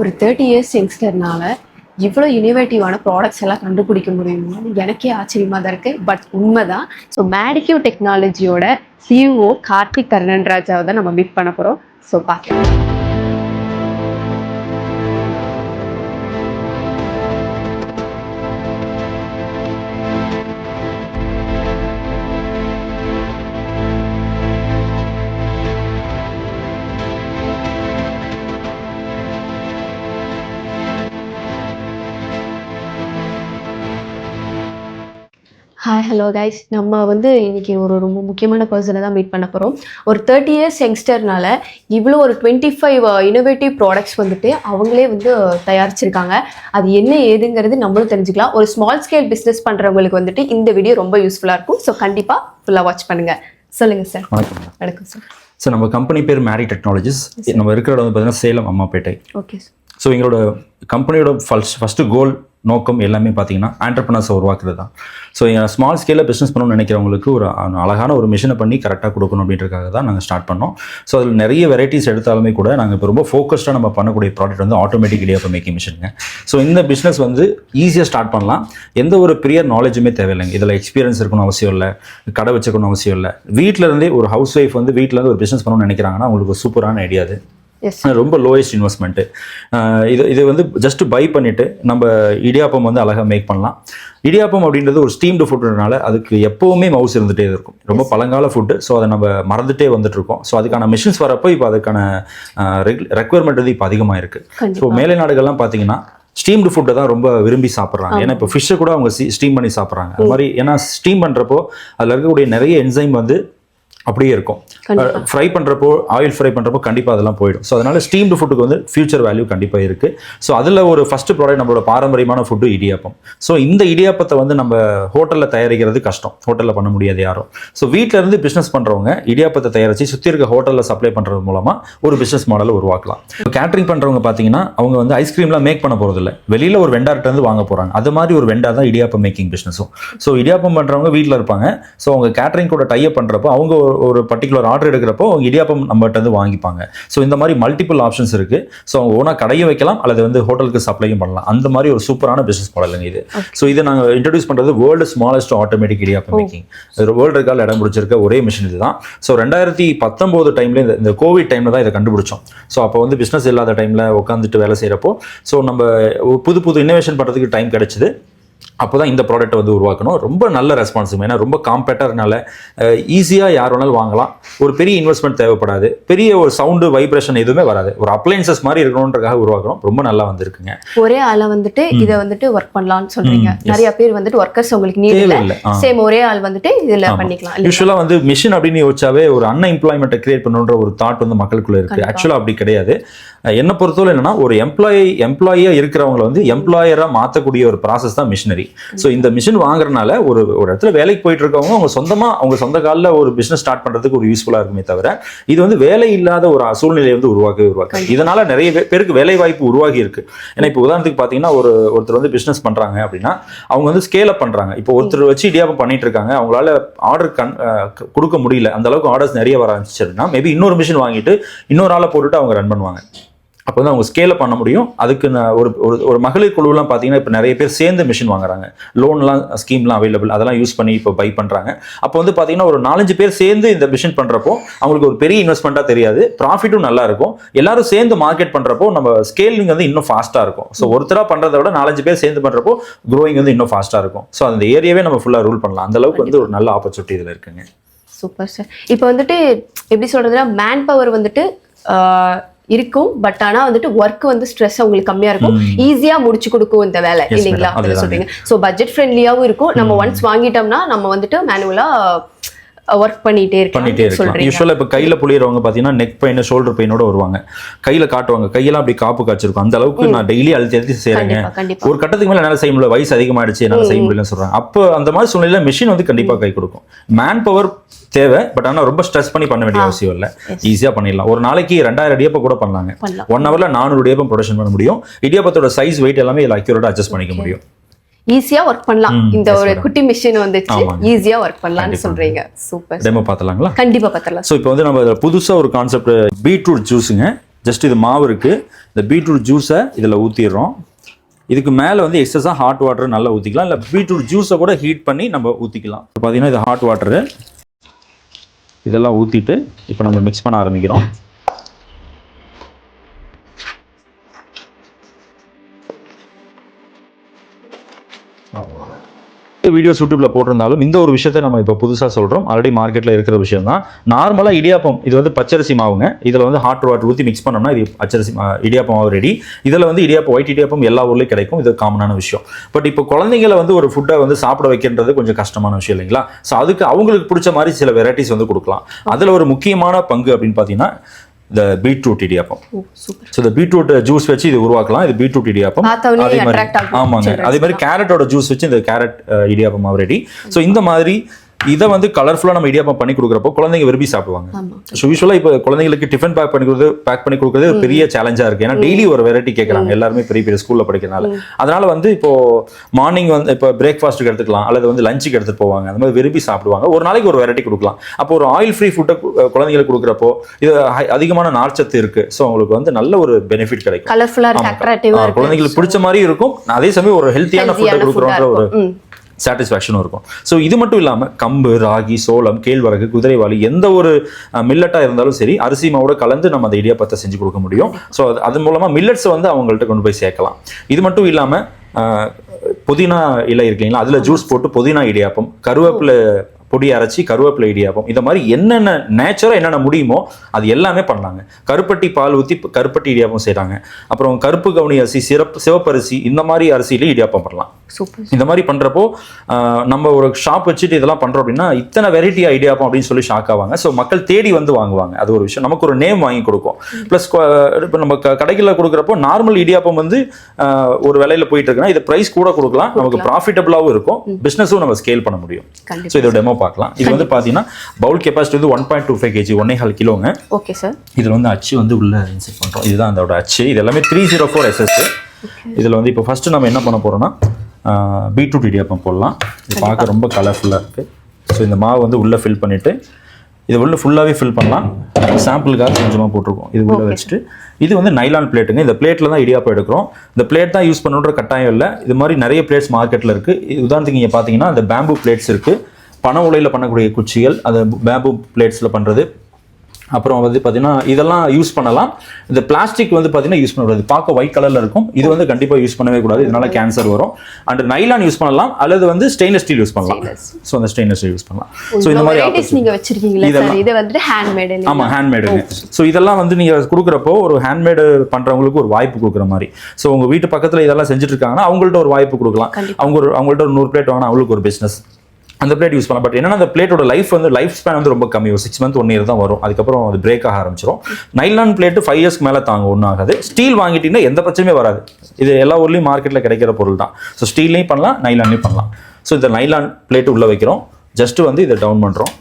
ஒரு thirty years யங்ஸ்டர்னால இவ்வளோ இனோவேட்டிவான products எல்லாம் கண்டுபிடிக்க முடியுமா? எனக்கே ஆச்சரியமா தான் இருக்கு. பட் உண்மைதான். ஸோ மேடிக்யூ டெக்னாலஜியோட சிஇஓ கார்த்திக் கருணன்ராஜாவை தான் நம்ம மீட் பண்ண போகிறோம் ஸோ பார்க்கலாம். ஹலோ கைஸ் நம்ம வந்து இன்னைக்கு ஒரு ரொம்ப முக்கியமான பர்சனை தான் மீட் பண்ண போகிறோம் ஒரு தேர்ட்டி இயர்ஸ் யங்ஸ்டர்னால இவ்வளோ ஒரு டுவெண்ட்டி ஃபைவ் இனோவேட்டிவ் ப்ராடக்ட்ஸ் வந்துட்டு அவங்களே வந்து தயாரிச்சிருக்காங்க. அது என்ன ஏதுங்கிறது நம்மளும் தெரிஞ்சுக்கலாம். ஒரு ஸ்மால் ஸ்கேல் பிஸ்னஸ் பண்ணுறவங்களுக்கு வந்துட்டு இந்த வீடியோ ரொம்ப யூஸ்ஃபுல்லாக இருக்கும். ஸோ கண்டிப்பாக ஃபுல்லாக வாட்ச் பண்ணுங்கள் சொல்லுங்கள் சார் வணக்கம். சார் சார் நம்ம கம்பெனி பேர் மேரி டெக்னாலஜிஸ் நம்ம இருக்கிற இடம் வந்து பார்த்தீங்கன்னா Salem Ammapettai. Okay sir so எங்களோட கம்பெனியோட ஃபர்ஸ்ட் ஃபஸ்ட்டு கோல் நோக்கம் எல்லாமே பார்த்தீங்கன்னா ஆண்டர்பனர்ஸை உருவாக்குறது தான் ஸோ ஸ்மால் ஸ்கேலில் பிஸ்னஸ் பண்ணணும்னு நினைக்கிறவங்களுக்கு ஒரு அழகான ஒரு மிஷினை பண்ணி கரெக்டாக கொடுக்கணும் அப்படின்றதுக்காக தான் நாங்கள் ஸ்டார்ட் பண்ணோம். ஸோ அதில் நிறைய வெரைட்டிஸ் எடுத்தாலுமே கூட நாங்கள் இப்போ ரொம்ப ஃபோக்கஸ்டாக நம்ம பண்ணக்கூடிய ப்ராடக்ட் வந்து ஆட்டோமேட்டிக் இடியாப்பம் மேக்கிங் மிஷினுங்க ஸோ இந்த பிஸ்னஸ் வந்து ஈஸியாக ஸ்டார்ட் பண்ணலாம். எந்த ஒரு பெரிய நாலேஜுமே தேவையில்லைங்க. இதில் எக்ஸ்பீரியன்ஸ் இருக்கணும் அவசியம் இல்லை. கடை வச்சுக்கணும் அவசியம் இல்லை. வீட்டில் இருந்தே ஒரு ஹவுஸ் ஒய்ஃப் வந்து வீட்டில் இருந்து ஒரு பிஸ்னஸ் பண்ணணும்னு நினைக்கிறாங்கன்னா உங்களுக்கு சூப்பரான ஐடியா அது. ரொம்ப லோயஸ்ட் இன்வெஸ்ட்மெண்ட்டு இது இது வந்து ஜஸ்ட் பை பண்ணிவிட்டு நம்ம இடியாப்பம் வந்து அழகாக மேக் பண்ணலாம். இடியாப்பம் அப்படின்றது ஒரு ஸ்டீம்டு ஃபுட்டுனால அதுக்கு எப்போவுமே மவுஸ் இருந்துகிட்டே இருக்கும். ரொம்ப பழங்கால ஃபுட்டு ஸோ அதை நம்ம மறந்துட்டே வந்துட்டு இருக்கோம். ஸோ அதுக்கான மிஷின்ஸ் வரப்போ இப்போ அதுக்கான ரெக்குவயர்மெண்ட் வந்து இப்போ அதிகமாக இருக்குது ஸோ மேலை நாடுகள்லாம் பார்த்தீங்கன்னா ஸ்டீம்டு ஃபுட்டை தான் ரொம்ப விரும்பி சாப்பிட்றாங்க. ஏன்னா இப்போ ஃபிஷ்ஷை கூட அவங்க ஸ்டீம் பண்ணி சாப்பிட்றாங்க. அது மாதிரி ஏன்னா ஸ்டீம் பண்ணுறப்போ அதில் இருக்கக்கூடிய நிறைய என்சைம் வந்து அப்படியே இருக்கும். ஃப்ரை பண்ணுறப்போ ஆயில் ஃப்ரை பண்ணுறப்போ கண்டிப்பாக அதெல்லாம் போயிடும். ஸோ அதனால ஸ்டீம்டு ஃபுட்டுக்கு வந்து ஃபியூச்சர் வேல்யூ கண்டிப்பாக இருக்குது ஸோ அதில் ஒரு ஃபர்ஸ்ட் ப்ராடக்ட் நம்மளோட பாரம்பரியமான ஃபுட்டு இடியாப்பம். ஸோ இந்த இடியாப்பத்தை வந்து நம்ம ஹோட்டலில் தயாரிக்கிறது கஷ்டம். ஹோட்டலில் பண்ண முடியாது யாரும். ஸோ வீட்டில் இருந்து பிஸ்னஸ் பண்ணுறவங்க இடியாப்பத்தை தயாரித்து சுற்றி இருக்க ஹோட்டலில் சப்ளை பண்ணுறது மூலமாக ஒரு பிஸ்னஸ் மாடலை உருவாக்கலாம். கேட்டரிங் பண்ணுறவங்க பார்த்தீங்கன்னா அவங்க வந்து ஐஸ்கிரீம்லாம் மேக் பண்ண போகிறதில்ல வெளியில் ஒரு வெண்டார்ட்ட இருந்து வாங்க போகிறாங்க அது மாதிரி ஒரு வெண்டா தான் இடியாப்பம் மேக்கிங் பிஸ்னஸும் ஸோ இடியாப்பம் பண்ணுறவங்க வீட்டில் இருப்பாங்க. ஸோ அவங்க கேட்டரிங் கூட டைப் பண்ணுறப்போ அவங்க ஒரு- பர்டிகுலர் ஆர்டர் எடுக்கிறப்போ இடியாப்பம் நம்மகிட்ட இருந்து வாங்கிப்பாங்க. ஸோ இந்த மாதிரி மல்டிபிள் ஆப்ஷன்ஸ் இருக்குது ஸோ ஓனாக கடையும் வைக்கலாம் அல்லது வந்து ஹோட்டலுக்கு சப்ளையும் பண்ணலாம். அந்த மாதிரி ஒரு சூப்பரான பிஸ்னஸ் மாடலுங்க இது. ஸோ இதை நாங்கள் இன்ட்ரடியூஸ் பண்ணுறது world smallest automatic idiyappam making world ரெக்கார்டில் இடம் பிடிச்சிருக்க ஒரே மிஷின் இதுதான். ஸோ ரெண்டாயிரத்தி பத்தொம்போது டைமில் இந்த இந்த கோவிட் டைமில் தான் இதை கண்டுபிடிச்சோம். ஸோ அப்போ வந்து பிஸ்னஸ் இல்லாத டைமில் உட்காந்துட்டு வேலை செய்கிறப்போ ஸோ நம்ம புது புது இன்னோவேஷன் பண்ணுறதுக்கு டைம் கிடைச்சிது. அப்போ தான் இந்த ப்ராடக்ட்டை வந்து உருவாக்கணும். ரொம்ப நல்ல ரெஸ்பான்ஸ் ஏன்னா ரொம்ப காம்பேட்டர்னால ஈஸியாக யார் வேணாலும் வாங்கலாம். ஒரு பெரிய இன்வெஸ்ட்மெண்ட் தேவைப்படாது. பெரிய ஒரு சவுண்டு வைப்ரேஷன் எதுவுமே வராது. ஒரு அப்ளைன்சஸ் மாதிரி இருக்கணுன்றக்காக உருவாக்குறோம். ரொம்ப நல்லா வந்திருக்குங்க. ஒரே ஆளை வந்துட்டு இதை வந்துட்டு ஒர்க் பண்ணலாம்னு சொல்றீங்க. நிறைய பேர் வந்துட்டு ஒர்க்கர்ஸ் உங்களுக்கு நீட் இல்ல. சேம் ஒரே ஆள் வந்துட்டு இதுல. பண்ணிக்கலாம்? யூஸ்வலாக வந்து மிஷின் அப்படின்னு யோசிச்சாவே ஒரு அன்எம்ப்ளாய்மெண்ட்டை கிரியேட் பண்ணுன்ற ஒரு தாட் வந்து மக்களுக்குள்ள இருக்கு. ஆக்சுவலாக அப்படி கிடையாது. என்னை பொறுத்தவரை என்னன்னா ஒரு எம்ப்ளாயி எம்ப்ளாயியாக இருக்கிறவங்கள வந்து எம்ப்ளாயராக மாற்றக்கூடிய ஒரு ப்ராசஸ் தான் மிஷினரி ஸோ இந்த மிஷின் வாங்குறதுனால ஒரு ஒரு இடத்துல வேலைக்கு போயிட்டு இருக்கவங்க அவங்க சொந்தமாக அவங்க சொந்த காலில் ஒரு பிஸ்னஸ் ஸ்டார்ட் பண்ணுறதுக்கு ஒரு யூஸ்ஃபுல்லாக இருக்குமே தவிர இது வந்து வேலை இல்லாத ஒரு சூழ்நிலையை வந்து உருவாக்கவே உருவாக்கு. இதனால நிறைய பேருக்கு வேலை வாய்ப்பு உருவாகி இருக்கு. ஏன்னா இப்போ உதாரணத்துக்கு பார்த்தீங்கன்னா ஒரு ஒருத்தர் வந்து பிஸ்னஸ் பண்ணுறாங்க அப்படின்னா அவங்க வந்து ஸ்கேல் அப் பண்ணுறாங்க இப்போ ஒருத்தர் வச்சு இடியாப்பம் பண்ணிட்டு இருக்காங்க அவங்களால ஆர்டர் கண் கொடுக்க முடியல. அந்த அளவுக்கு ஆர்டர்ஸ் நிறைய வர ஆரம்பிச்சு அப்படின்னா மேபி இன்னொரு மிஷின் வாங்கிட்டு இன்னொரு ஆளை போட்டுட்டு அவங்க ரன் பண்ணுவாங்க. அப்போ வந்து அவங்க ஸ்கேல பண்ண முடியும். அதுக்கு ஒரு ஒரு ஒரு மகளிர் குழுவெல்லாம் பார்த்தீங்கன்னா இப்போ நிறைய பேர் சேர்ந்து மிஷின் வாங்குறாங்க. லோன்லாம் ஸ்கீம்லாம் அவைலபிள் அதெல்லாம் யூஸ் பண்ணி இப்போ பை பண்ணுறாங்க அப்போ வந்து பார்த்தீங்கன்னா ஒரு நாலஞ்சு பேர் சேர்ந்து இந்த மிஷின் பண்ணுறப்போ அவங்களுக்கு ஒரு பெரிய இன்வெஸ்ட்மெண்ட்டாக தெரியாது. ப்ராஃபிட்டும் நல்லா இருக்கும். எல்லாரும் சேர்ந்து மார்க்கெட் பண்ணுறப்போ நம்ம ஸ்கேலிங் வந்து இன்னும் ஃபாஸ்ட்டாக இருக்கும். ஸோ ஒருத்தராக பண்ணுறத விட நாலஞ்சு பேர் சேர்ந்து பண்ணுறப்போ க்ரோயிங் வந்து இன்னும் ஃபாஸ்ட்டாக இருக்கும். ஸோ அந்த ஏரியாவே நம்ம ஃபுல்லாக ரூல் பண்ணலாம். அந்த அளவுக்கு வந்து ஒரு நல்ல ஆப்பர்ச்சுனிட்டி இதில் இருக்குங்க. Super sir. இப்போ வந்துட்டு எப்படி சொல்றதுன்னா மேன் பவர் வந்துட்டு இருக்கும் பட் ஆனா வந்துட்டு ஒர்க் வந்து ஸ்ட்ரெஸ் உங்களுக்கு கம்மியா இருக்கும். ஈஸியா முடிச்சு கொடுக்கும் இந்த வேலை இல்லைங்களா. சொல்றீங்க. ஸோ பட்ஜெட் ஃப்ரெண்ட்லியாவும் இருக்கும். நம்ம ஒன்ஸ் வாங்கிட்டோம்னா நம்ம வந்துட்டு மேனுவலா ஒர்க் பண்ணிட்டே பண்ணிட்டே இருக்கலாம். யூஸ்வலாக இப்போ கையில் புளியறவங்க பார்த்தீங்கன்னா நெக் பெயின் ஷோல்டர் பெயினோட வருவாங்க. கையில் காட்டுவாங்க. கையெல்லாம் அப்படி காப்பு காய்ச்சிருக்கும். அந்த அளவுக்கு நான் டெய்லி அழுத்தி அழுத்தி செய்கிறேங்க ஒரு கட்டத்துக்கு மேலே என்னால் செய்ய முடியல. வயசு அதிகமாயிடுச்சு என்னால் செய்ய முடியலன்னு சொல்கிறாங்க அப்போ அந்த மாதிரி சூழ்நிலையில மிஷின் வந்து கண்டிப்பாக கை கொடுக்கும். மேன் பவர் தேவை பட் ஆனால் ரொம்ப ஸ்ட்ரெஸ் பண்ணி பண்ண வேண்டிய. அவசியம் இல்லை. ஈஸியாக பண்ணிடலாம். ஒரு நாளைக்கு ரெண்டாயிரம் இடியப்பம் கூட பண்ணலாங்க. ஒன் ஹவர்ல நானூறு இடியப்பம் ப்ரொடக்ஷன் பண்ண முடியும். இடியப்பத்தோட சைஸ் வெயிட் எல்லாமே இதில் அக்யூரேட்டாக அட்ஜஸ்ட் பண்ணிக்க. முடியும். ஈஸியா ஒர்க் பண்ணலாம். இந்த ஒரு. குட்டி மிஷின் வந்துச்சு. ஈஸியா ஒர்க் பண்ணலாம்னு. சொல்றீங்க. சூப்பர் டெமோ பார்த்துலாங்களா கண்டிப்பா பத்தலாம் ஸோ இப்போ வந்து நம்ம புதுசாக ஒரு கான்செப்ட் பீட்ரூட் ஜூஸுங்க ஜஸ்ட் இது மாவு இருக்குது இந்த பீட்ரூட் ஜூஸை இதில் ஊற்றிடுறோம் இதுக்கு மேலே வந்து எக்ஸஸாக ஹாட் வாட்டர் நல்லா ஊற்றிக்கலாம் இல்லை பீட்ரூட் ஜூஸை கூட ஹீட் பண்ணி நம்ம ஊற்றிக்கலாம் இப்போ பார்த்தீங்கன்னா இது ஹாட் வாட்டரு இதெல்லாம் ஊற்றிட்டு இப்போ நம்ம மிக்ஸ் பண்ண ஆரம்பிக்கிறோம். வீடியோஸ் யூடியூப்ல போட்டிருந்தாலும் இந்த ஒரு விஷயத்தை நம்ம இப்போ புதுசாக சொல்கிறோம் ஆல்ரெடி மார்க்கெட்டில் இருக்கிற விஷயம் தான் நார்மலாக இடியாப்பம் இது வந்து பச்சரிசி மாவுங்க. இதில் வந்து ஹாட் வாட்டர் ஊற்றி மிக்ஸ் பண்ணோம்னா இது பச்சரிசி மா- இடியாப்பம் மாவு ரெடி இதில் வந்து இடியாப்பம் ஒயிட் இடியாப்பம் எல்லா ஊர்லேயும் கிடைக்கும். இது காமனான விஷயம். பட் இப்போ குழந்தைங்களை வந்து ஒரு ஃபுட்டை வந்து சாப்பிட வைக்கின்றது கொஞ்சம் கஷ்டமான விஷயம் இல்லைங்களா? ஸோ அதுக்கு அவங்களுக்கு பிடிச்ச மாதிரி சில வெரைட்டிஸ் வந்து கொடுக்கலாம். அதில் ஒரு முக்கியமான பங்கு அப்படின்னு பார்த்தீங்கன்னா இந்த பீட்ரூட் இடியாப்பம். ஸோ இந்த பீட்ரூட் ஜூஸ் வச்சு இது உருவாக்கலாம். இது பீட்ரூட் இடியாப்பம். அதே மாதிரி ஆமாங்க. அதே மாதிரி கேரட்டோட ஜூஸ் வச்சு இந்த கேரட் இடியாப்பம் ரெடி ஸோ இந்த மாதிரி இதை வந்து கலர்ஃபுல்லாக நம்ம இடியாப்பம் பண்ணி கொடுக்குறப்போ குழந்தைங்க விரும்பி சாப்பிடுவாங்க. ஸோ யூஸ்வலாக இப்போ குழந்தைங்களுக்கு டிஃபன் பேக் பண்ணி கொடுக்குறது பேக் பண்ணி கொடுக்குறது ஒரு பெரிய சேலஞ்சாக இருக்குது ஏன்னா டெய்லி ஒரு வெரைட்டி கேட்குறாங்க. எல்லாருமே பெரிய பெரிய ஸ்கூலில் படிக்கிறனால அதனால வந்து இப்போ மார்னிங் வந்து இப்போ பிரேக்ஃபாஸ்ட்டுக்கு எடுத்துக்கலாம் அல்லது வந்து லஞ்சுக்கு எடுத்துட்டு போவாங்க. அந்த மாதிரி விரும்பி சாப்பிடுவாங்க. ஒரு நாளைக்கு ஒரு வெரைட்டி கொடுக்கலாம். அப்போ ஒரு ஆயில் ஃப்ரீ ஃபுட்டை குழந்தைங்களுக்கு கொடுக்குறப்போ இது அதிகமான நார்ச்சத்து இருக்கு. ஸோ அவங்களுக்கு வந்து நல்ல ஒரு பெனிஃபிட் கிடைக்கும். கலர்ஃபுல்லா இருக்கு ஆமா. அட்ராக்டிவா ஆ, இருக்கு. குழந்தைங்களுக்கு பிடிச்ச மாதிரி இருக்கும். அதே சமயம் ஒரு ஹெல்த்தியான ஃபுட்டை கொடுக்குறோன்ற ஒரு. சாட்டிஸ்ஃபேக்ஷனும் இருக்கும். ஸோ இது மட்டும் இல்லாமல் கம்பு ராகி சோளம் கேழ்வரகு குதிரைவாளி எந்த ஒரு மில்லட்டாக இருந்தாலும் சரி அரிசி மாவோட கலந்து நம்ம அந்த இடியாப்பத்தை செஞ்சு கொடுக்க முடியும். ஸோ அது அது மூலமாக மில்லட்ஸை வந்து அவங்கள்ட்ட கொண்டு போய் சேர்க்கலாம். இது மட்டும் இல்லாமல் புதினா இலை இருக்கு இல்லைங்களா அதில் ஜூஸ் போட்டு புதினா இடியாப்பம் கருவேப்பிலை பொடி அரைச்சி கருவேப்பிலை இடியாப்பம் இந்த மாதிரி என்னென்ன நேச்சராக என்னென்ன முடியுமோ அது எல்லாமே பண்ணாங்க. கருப்பட்டி பால் ஊற்றி கருப்பட்டி இடியாப்பம் செய்கிறாங்க அப்புறம் கருப்பு கவுனி அரிசி சிறப்பு சிவப்பரிசி இந்த மாதிரி அரிசியிலே இடியாப்பம் பண்ணலாம். இந்த மாதிரி பண்றப்போ ஆஹ், நம்ம ஒரு ஷாப் வச்சுட்டு இதெல்லாம் பண்றோம் அப்படின்னா இத்தனை வெரைட்டி ஐடியாப்போம் அப்படின்னு சொல்லி ஷாக் ஆவாங்க. ஸோ மக்கள் தேடி வந்து வாங்குவாங்க. அது ஒரு விஷயம். நமக்கு ஒரு நேம் வாங்கி கொடுக்கும். ப்ளஸ் இப்போ நம்ம கடைகளில் கொடுக்குறப்போ நார்மல் இடியாப்பம் வந்து ஒரு விலையில போயிட்டு இருக்குன்னா இது பிரைஸ் கூட கொடுக்கலாம். நமக்கு ப்ராஃபிட்டபிளாகவும் இருக்கும். பிஸ்னஸும் நம்ம ஸ்கேல் பண்ண முடியும். ஸோ இதோட டெமோ பார்க்கலாம். இது வந்து பார்த்தீங்கன்னா பவுல் கெப்பாசிட்டி வந்து one point two five KG ஒன்னே கால் கிலோங்க. ஓகே சார் இதில் வந்து அச்சு வந்து உள்ள இன்செர்ட் பண்ணுறோம் இதுதான் அதோட அச்சு. இது எல்லாமே த்ரீ ஜீரோ ஃபோர் எஸ்எஸ் இதில் வந்து இப்போ ஃபஸ்ட்டு நம்ம என்ன பண்ண போகிறோம்னா பீட்ரூட் இடியாப்பம் போடலாம். இது பார்க்க ரொம்ப கலர்ஃபுல்லாக இருக்குது ஸோ இந்த மாவு வந்து உள்ளே ஃபில் பண்ணிவிட்டு இது உள்ள ஃபுல்லாகவே ஃபில் பண்ணலாம். சாம்பிளுக்காக கொஞ்சமாக போட்டிருக்கோம். இது உள்ளே வச்சுட்டு இது வந்து நைலான் பிளேட்டுங்க இந்த பிளேட்டில் தான் இடியாப்பம் எடுக்கிறோம். இந்த பிளேட் தான் யூஸ் பண்ணுன்ற கட்டாயம் இல்லை. இது மாதிரி நிறைய பிளேட்ஸ் மார்க்கெட்டில் இருக்குது உதாரணத்துக்கு இங்கே பார்த்தீங்கன்னா இந்த பேம்பு பிளேட்ஸ் இருக்குது பனை உலையில் பண்ணக்கூடிய குச்சிகள் அது பேம்பு பிளேட்ஸில் பண்ணுறது அப்புறம் வந்து பார்த்தீங்கன்னா இதெல்லாம் யூஸ் பண்ணலாம். இந்த பிளாஸ்டிக் வந்து பார்த்தீங்கன்னா யூஸ் பண்ணக்கூடாது. பார்க்க ஒயிட் கலரில் இருக்கும். இது வந்து கண்டிப்பாக யூஸ் பண்ணவே கூடாது. இதனால கேன்சர் வரும். அண்ட் நைலான் யூஸ் பண்ணலாம். அல்லது வந்து ஸ்டெயின்லெஸ் ஸ்டீல் யூஸ் பண்ணலாம். ஸோ அந்த ஸ்டெயின்லெஸ் ஸ்டீல் யூஸ் பண்ணலாம். ஸோ இந்த மாதிரி நீங்க வச்சிருக்கீங்களா இதெல்லாம். இது ஹேண்ட்மேட் ஆமாம் ஹேண்ட்மேடுங்க ஸோ இதெல்லாம் வந்து நீங்கள் கொடுக்குறப்போ ஒரு ஹேண்ட்மேடு பண்ணுறவங்களுக்கு ஒரு வாய்ப்பு கொடுக்குற மாதிரி. ஸோ உங்கள் வீட்டு பக்கத்தில் இதெல்லாம் செஞ்சுட்டு இருக்காங்கன்னா அவங்கள்ட்ட ஒரு வாய்ப்பு கொடுக்கலாம். அவங்க ஒரு அவங்கள்ட்ட ஒரு நூறு பிளேட் வாங்கினா அவங்களுக்கு ஒரு பிஸ்னஸ் அந்த பிளேட் யூஸ் பண்ணலாம். பட் என்னன்னா அந்த பிளேட்டோட லைஃப் வந்து லைஃப் ஸ்பேன் வந்து ரொம்ப கம்மி. ஒரு சிக்ஸ் மந்த் ஒன் இயர் தான் வரும். அதுக்கப்புறம் அது பிரேக் ஆக ஆரம்பிச்சிடும் நைலான் பிளேட்டு ஃபைவ் இயர்ஸ்க்கு மேலே தாங்க ஒன்றும் ஆகாது. ஸ்டீல் வாங்கிட்டீங்கன்னா எந்த பிரச்சனையும் வராது. இது எல்லா ஊர்லேயும் மார்க்கெட்டில் கிடைக்கிற பொருள் தான். ஸோ ஸ்டீல்லையும் பண்ணலாம் நைலான்லையும் பண்ணலாம். ஸோ இந்த நைலான் பிளேட்டு உள்ளே வைக்கிறோம். ஜஸ்ட் வந்து இதை டவுன் பண்ணுறோம்